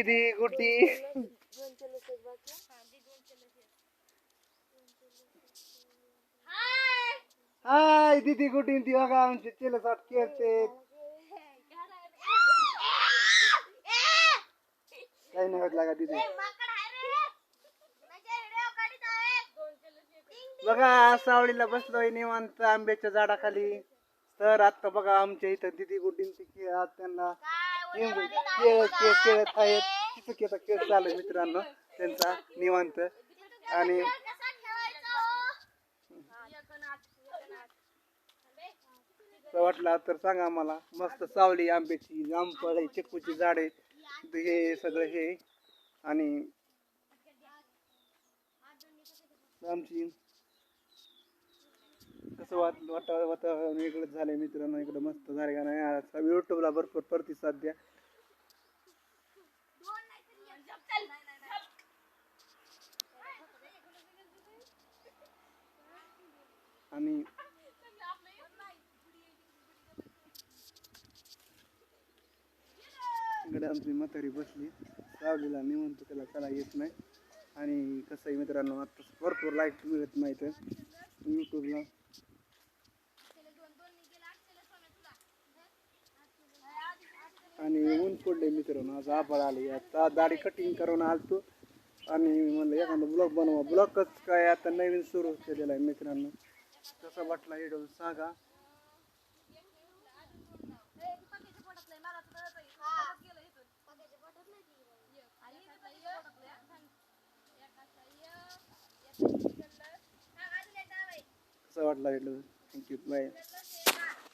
दीदी गुटी हाय दीदी गुड्डी ती बघा आमची चेलसाट खेळते. काही नाही वाटला का दीदी. बघा सावळीला बसलोय निवांत आंब्याच्या झाडाखाली. तर आता बघा आमच्या इथं दीदी गुड्डींची खेळ त्यांना. खेळ खेळ खेळत आहेत चिचुकीचा खेळ चालू आहे मित्रांनो त्यांचा निवांत आणि वाटला. तर सांगा आम्हाला मस्त सावली आंब्याची जामफळ आहे चिक्कूची झाडे हे सगळं हे आणि आमची कसं वाट वाता वातावरण वेगळंच झालंय मित्रांनो इकडं मस्त झाले का नाही? युट्यूबला भरपूर प्रतिसाद द्या. आणि इकडे आमची म्हातारी बसली. सावलीला निवंत त्याला चला येत नाही. आणि कसं आहे मित्रांनो आता भरपूर लाईक मिळत नाही तर यूट्यूबला आणि ऊन पडले मित्रांनो आज आभाळ आले आता दाढी कटिंग करून आलतो. आणि म्हणलं एखादा ब्लॉग बनवा. ब्लॉगच काय आता नवीन सुरू केलेला आहे मित्रांनो. कसा वाटला व्हिडिओ सांगा. कसा वाटला व्हिडिओ थँक्यू बाय